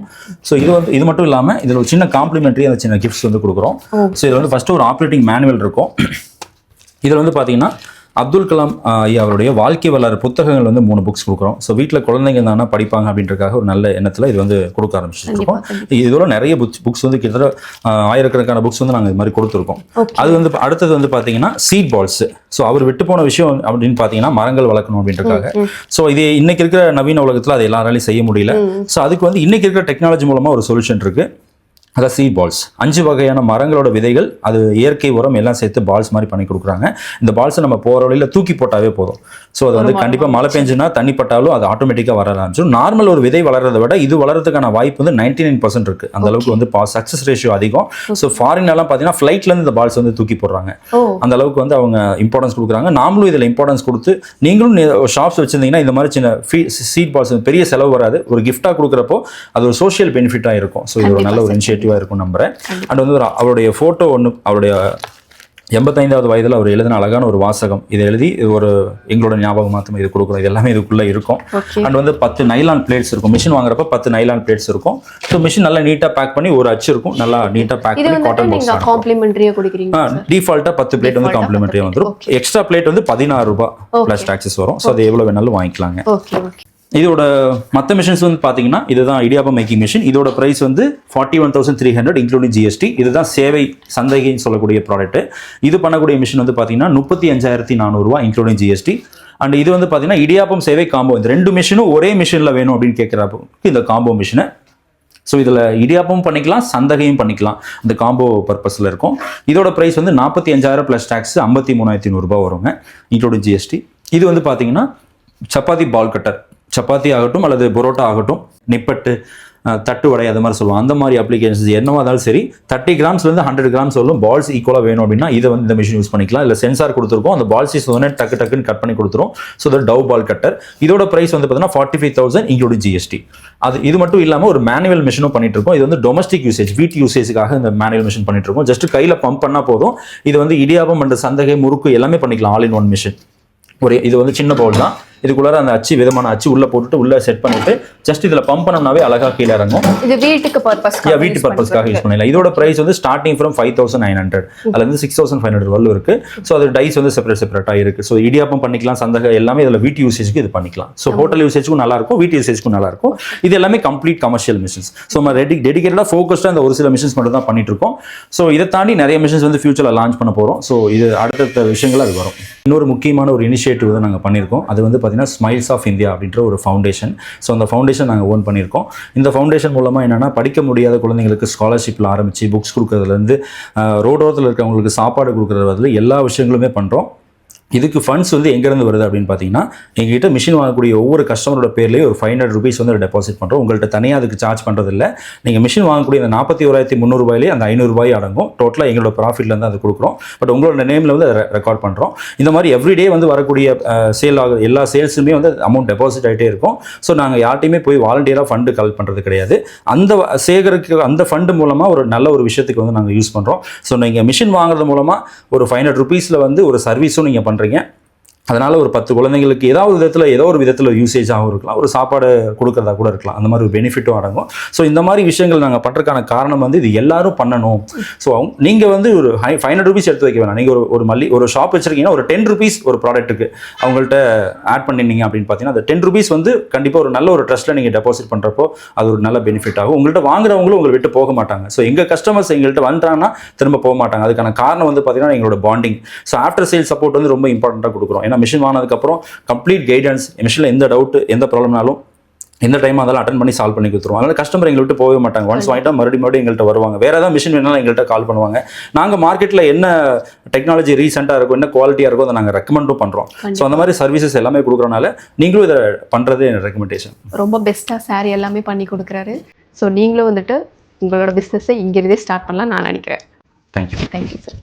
ஸோ இது வந்து இது மட்டும் இல்லாமல் இதில் ஒரு சின்ன காம்ப்ளிமெண்ட்ரி அந்த சின்ன கிஃப்ட்ஸ் வந்து கொடுக்குறோம். ஸோ இதில் வந்து ஃபர்ஸ்ட் ஒரு ஆப்ரேட்டிங் மேனுவல் இருக்கும். இதில் வந்து பார்த்தீங்கன்னா அப்துல் கலாம் ஐயா அவருடைய வாழ்க்கை வரலாறு புத்தகங்கள் வந்து மூணு புக்ஸ் கொடுக்குறோம். ஸோ வீட்டில் குழந்தைங்க இருந்தாங்கன்னா படிப்பாங்க அப்படின்றக்காக ஒரு நல்ல எண்ணத்தில் இது வந்து கொடுக்க ஆரம்பிச்சிருக்கோம். இதோட நிறைய புக்ஸ் புக்ஸ் வந்து கிட்டத்தட்ட ஆயிரக்கணக்கான புக்ஸ் வந்து நாங்கள் இது மாதிரி கொடுத்துருக்கோம். அது வந்து அடுத்தது வந்து பார்த்தீங்கன்னா சீட் பால்ஸ் ஸோ அவர் விட்டு போன விஷயம் அப்படின்னு பார்த்தீங்கன்னா மரங்கள் வளர்க்கணும் அப்படின்றக்காக ஸோ இது இன்னைக்கு இருக்கிற நவீன உலகத்தில் அது எல்லாராலையும் செய்ய முடியல. ஸோ அதுக்கு வந்து இன்னைக்கு இருக்கிற டெக்னாலஜி மூலமாக ஒரு சொல்யூஷன் இருக்கு. அதான் சீட் பால்ஸ் அஞ்சு வகையான மரங்களோட விதைகள் அது இயற்கை உரம் எல்லாம் சேர்த்து பால்ஸ் மாதிரி பண்ணி கொடுக்குறாங்க. இந்த பால்ஸை நம்ம போகிற வழியில் தூக்கி போட்டாவே போதும். ஸோ அது வந்து கண்டிப்பாக மழை பெஞ்சுன்னா தண்ணி பட்டாலும் அது ஆட்டோமேட்டிக்காக வர ஆரம்பிச்சிடும் நார்மல் ஒரு விதை வளர்றதை விட இது வளர்றதுக்கான வாய்ப்பு வந்து நைன்டி நைன் பர்சன்ட் இருக்குது அந்த அளவுக்கு வந்து சக்ஸஸ் ரேஷியோ அதிகம். ஸோ ஃபாரின்லாம் பார்த்தீங்கன்னா ஃப்ளைட்லேருந்து இந்த பால்ஸ் வந்து தூக்கி போடுறாங்க. அந்த அளவுக்கு வந்து அவங்க இம்பார்ட்டன்ஸ் கொடுக்குறாங்க. நாமளும் இதில் இம்பார்ட்டன்ஸ் கொடுத்து நீங்களும் ஷாப்ஸ் வச்சிருந்தீங்கன்னா இந்த மாதிரி சின்ன சீட் பால்ஸ் பெரிய செலவு வராது. ஒரு கிஃப்டாக கொடுக்குறப்போ அது ஒரு சோஷியல் பெனிஃபிட்டாக இருக்கும். ஸோ இது ஒரு நல்ல ஒரு இனிஷியேட்டிவாக இருக்கும் நம்புறேன். அண்ட் வந்து ஒரு அவருடைய ஃபோட்டோ ஒன்று அவருடைய எண்பத்தைந்தாவது வயதில் அவர் எழுதின அழகான ஒரு வாசகம். இதை எழுதி இது ஒரு எங்களோட ஞாபகமாத்தம் இது கொடுக்குறோம். இது எல்லாமே இதுக்குள்ளே இருக்கும். அண்ட் வந்து பத்து நைலான் பிளேட்ஸ் இருக்கும். மிஷின் வாங்குறப்ப பத்து நைலான் பிளேட்ஸ் இருக்கும். ஸோ மிஷின் நல்லா நீட்டாக பேக் பண்ணி ஒரு அச்சு இருக்கும். நல்லா நீட்டாக பேக் பண்ணி காட்டன் பாக்ஸ் காம்ப்ளிமெண்டரியா கொடுக்குறீங்க டிஃபால்ட்டாக பத்து பிளேட் வந்து காம்ப்ளிமெண்ட்ரியாக வந்துடும் எக்ஸ்ட்ரா பிளேட் வந்து பதினாறு ரூபாய் ப்ளஸ் டாக்ஸஸ் வரும். ஸோ அது எவ்வளோ வேணாலும் வாங்கிக்கலாங்க. ஓகே ஓகே இதோட மற்ற மிஷின்ஸ் வந்து பார்த்தீங்கன்னா இதுதான் இடியாப்பம் மேக்கிங் மிஷின் இதோட ப்ரைஸ் வந்து forty one thousand three hundred including GST இதுதான் சேவை சந்தைகின்னு சொல்லக்கூடிய ப்ராடக்ட் இது பண்ணக்கூடிய மிஷின் வந்து பார்த்தீங்கன்னா முப்பத்தி அஞ்சாயிரத்தி நானூறுரூவா இன்க்ளூடிங் ஜிஎஸ்டி அண்ட் இது வந்து பார்த்தீங்கன்னா இடியாப்பம் சேவை காம்போ இந்த ரெண்டு மிஷினும் ஒரே மிஷினில் வேணும் அப்படின்னு கேட்குறப்போ இந்த காம்போ மிஷினை ஸோ இதில் இடியாப்பமும் பண்ணிக்கலாம் சந்தகையும் பண்ணிக்கலாம். இந்த காம்போ பர்பஸில் இருக்கும். இதோட ப்ரைஸ் வந்து நாற்பத்தி அஞ்சாயிரம் ப்ளஸ் டேக்ஸ் ஐம்பத்தி மூணாயிரத்தி நூறுரூபா வருங்க இன்க்ளூடிங் ஜிஎஸ்டி இது வந்து பார்த்தீங்கன்னா சப்பாத்தி பால் கட்டர் சப்பாத்தி ஆகட்டும் அல்லது பரோட்டா ஆகட்டும் நிப்பட்டு தட்டு வடை அது மாதிரி சொல்லுவோம் அந்த மாதிரி அப்ளிகேஷன்ஸ் என்னவா இருந்தாலும் சரி தேர்ட்டி கிராம்ஸ்லேருந்து ஹண்ட்ரட் கிராம்ஸ் வரலும் பால்ஸ் ஈக்குவலாக வேணும் அப்படின்னா இதை வந்து இந்த மிஷின் யூஸ் பண்ணிக்கலாம். இல்லை சென்சார் கொடுத்துருக்கோம் அந்த பால்ஸ் சைஸ் டக்கு டக்குன்னு கட் பண்ணி கொடுத்துரும். So that dough ball cutter இதோட ப்ரைஸ் வந்து பார்த்தீங்கன்னா forty five thousand including GST அது இது மட்டும் இல்லாமல் ஒரு மேனுவல் மிஷினும் பண்ணிட்டு இருக்கோம். இது வந்து டொமஸ்டிக் யூசேஜ் வீட் யூசேஜுக்காக இந்த மேனுவல் மிஷின் பண்ணிட்டு இருக்கோம். ஜஸ்ட் கையில் பம்ப் பண்ணால் போதும். இது வந்து இடியாபம் அண்ட் சந்தகை முறுக்கு எல்லாமே பண்ணிக்கலாம் ஆல் இன் ஒன் மிஷின் ஒரு இது வந்து சின்ன பவுல் தான். இதுக்குள்ளார அந்த அச்சு விதமான அச்சு உள்ளே போட்டுட்டு உள்ளே செட் பண்ணிவிட்டு ஜஸ்ட் இதுல பம்ப் பண்ணோம்னாவே அழகா கீழே இறங்கும். இது வீட்டுக்கு பர்பஸ் வீட்டு பர்பஸ்க்காக யூஸ் பண்ணலாம் இதோட பிரைஸ் வந்து starting from five thousand nine hundred அதுல இருந்து சிக்ஸ் தௌசண்ட் ஃபைவ் ஹண்ட்ரட் வரலும் இருக்கு. ஸோ அது டைஸ் வந்து செப்பரேட் செப்பரேட்டா இருக்கு. ஸோ இடியாப்பம் பண்ணிக்கலாம் சந்தக எல்லாமே இதுல வீட்டு யூசேஜ்க்கு இது பண்ணிக்கலாம். ஸோ ஹோட்டல் யூசேஜ்க்கும் நல்லா இருக்கும் வீட்டு யூசேஜ்க்கும் நல்லா இருக்கும். இது எல்லாமே கம்ப்ளீட் கமர்ஷியல் மிஷின்ஸ் ஸோ நம்ம ரெடி டெடிகேட்டடாக ஃபோக்கஸ்டாக இந்த ஒரு சில மிஷின்ஸ் மட்டும் தான் பண்ணிட்டு இருக்கோம். ஸோ இதை தாண்டி நிறைய மிஷின்ஸ் வந்து ஃபியூச்சரில் லான்ச் பண்ண போகிறோம் ஸோ இது அடுத்தடுத்த விஷயங்கள் அது வரும். இன்னொரு முக்கியமான ஒரு இனிஷியேட்டிவ் வந்து நாங்கள் பண்ணியிருக்கோம். அது வந்து பார்த்தீங்கன்னா ஸ்மைல்ஸ் ஆஃப் இந்தியா அப்படின்ற ஒரு ஃபவுண்டேஷன் ஸோ அந்த ஃபவுண்டேஷன் நாங்கள் ஓன் பண்ணியிருக்கோம். இந்த ஃபவுண்டேஷன் மூலமாக என்னென்னா படிக்க முடியாத குழந்தைங்களுக்கு ஸ்காலர்ஷிப்பில் ஆரம்பித்து புக்ஸ் கொடுக்குறதுலேருந்து ரோடோரத்தில் இருக்கவங்களுக்கு சாப்பாடு கொடுக்குறது எல்லா விஷயங்களுமே பண்ணுறோம் இதுக்கு ஃபண்ட்ஸ் வந்து எங்கேருந்து வருது அப்படின்னு பார்த்தீங்கன்னா எங்ககிட்ட மிஷின் வாங்கக்கூடிய ஒவ்வொரு கஸ்டமரோட பேர்லேயும் ஒரு ஃபைவ் ஹண்ட்ரட் ருபீஸ் வந்து டெபாசிட் பண்ணுறோம் உங்கள்கிட்ட தனியாக அதுக்கு சார்ஜ் பண்ணுறதில்ல நீங்கள் மிஷின் வாங்கக்கூடிய அந்த நாற்பத்தி ஓராயிரத்தி முந்நூறுபாயிலே அந்த ஐநூறுபாய் அடங்கும். டோட்டலாக எங்களோட ப்ராஃபிட்லேருந்து அது கொடுக்குறோம். பட் உங்களோட நேமில் வந்து அதை ரெக்கார்ட் பண்ணுறோம் இந்த மாதிரி எவ்ரிடே வந்து வரக்கூடிய சேல் ஆகுது எல்லா சேல்ஸுமே வந்து அமௌண்ட் டெபாசிட் ஆகிட்டே இருக்கும். ஸோ நாங்கள் யார்ட்டையுமே போய் வாலண்டியராக ஃபண்டு கலெக்ட் பண்ணுறது கிடையாது. அந்த வ- சேகரிக்க அந்த ஃபண்டு மூலமாக ஒரு நல்ல ஒரு விஷயத்துக்கு வந்து நாங்கள் யூஸ் பண்ணுறோம் ஸோ நீங்கள் மிஷின் வாங்குறது மூலமாக ஒரு ஃபைவ் ஹண்ட்ரட் ருபீஸில் வந்து ஒரு சர்வீஸும் நீங்கள் பண்ணுறீங்க பண்ணுறீங்க அதனால் ஒரு பத்து குழந்தைங்களுக்கு ஏதாவது விதத்தில் ஏதோ ஒரு விதத்தில் யூசேஜாகவும் இருக்கலாம். ஒரு சாப்பாடு கொடுக்குறதா கூட இருக்கலாம். அந்த மாதிரி ஒரு பெனிஃபிட்டும் அடங்கும். ஸோ இந்த மாதிரி விஷயங்கள் நாங்கள் பண்ணுறதுக்கான காரணம் வந்து இது எல்லாரும் பண்ணணும். ஸோ நீங்கள் வந்து ஒரு ஹை ஃபைவ் ஹண்ட்ரட் ருபீஸ் எடுத்து வைக்க வேணாம். நீங்கள் ஒரு ஒரு மல்லி ஒரு ஷாப் வச்சிருக்கீங்கன்னா ஒரு டென் ருபீஸ் ஒரு ப்ராடக்ட்டுக்கு அவங்கள்ட்ட ஆட் பண்ணிருந்தீங்க அப்படின்னு பார்த்தீங்கன்னா அந்த டென் ருபீஸ் வந்து கண்டிப்பாக ஒரு நல்ல ஒரு ட்ரஸ்ட்டில் நீங்கள் டெபாசிட் பண்ணுறப்போ அது ஒரு நல்ல பெனிஃபிட் ஆகும். உங்கள்கிட்ட வாங்குறவங்களும் உங்களை விட்டு போக மாட்டாங்க. ஸோ எங்கள் கஸ்டமர்ஸ் எங்கள்கிட்ட வந்துட்டாங்கன்னா திரும்ப போக மாட்டாங்க. அதுக்கான காரணம் வந்து பார்த்தீங்கன்னா எங்களோட bonding so after sale support வந்து ரொம்ப இம்பார்ட்டண்ட்டாக கொடுக்குறோம். ஏன்னா மிஷின் வாங்கினதுக்கப்புறம் கம்ப்ளீட் கைடன்ஸ் மிஷினில் எந்த டவுட் எந்த ப்ராப்ளம்னாலும் எந்த டைம் அதெல்லாம் அட்டன் பண்ணி சால்வ் பண்ணி கொடுத்துருவோம். அதனால கஸ்டமர் எங்களை விட்டு போகவே மாட்டாங்க. ஒன்ஸ் வாங்கிட்டா மறுபடியும் மறுபடியும் எங்கள்கிட்ட வருவாங்க. வேற ஏதாவது மிஷின் வேணாலும் எங்கள்கிட்ட கால் பண்ணுவாங்க. நாங்கள் மார்க்கெட்டில் என்ன டெக்னாலஜி ரீசெண்டாக இருக்கும் என்ன குவாலிட்டியாக இருக்கோ அதை நாங்கள் ரெக்கமெண்டும் பண்ணுறோம் ஸோ அந்த மாதிரி சர்வீசஸ் எல்லாமே கொடுக்குறனால நீங்களும் இதை பண்ணுறதே ரெக்கமெண்டேஷன் ரொம்ப பெஸ்ட்டாக saree எல்லாமே பண்ணி கொடுக்குறாரு. ஸோ நீங்களும் வந்துட்டு உங்களோட பிஸ்னஸை இங்கிருந்தே ஸ்டார்ட் பண்ணலாம் நான் நினைக்கிறேன். Thank you thank you sir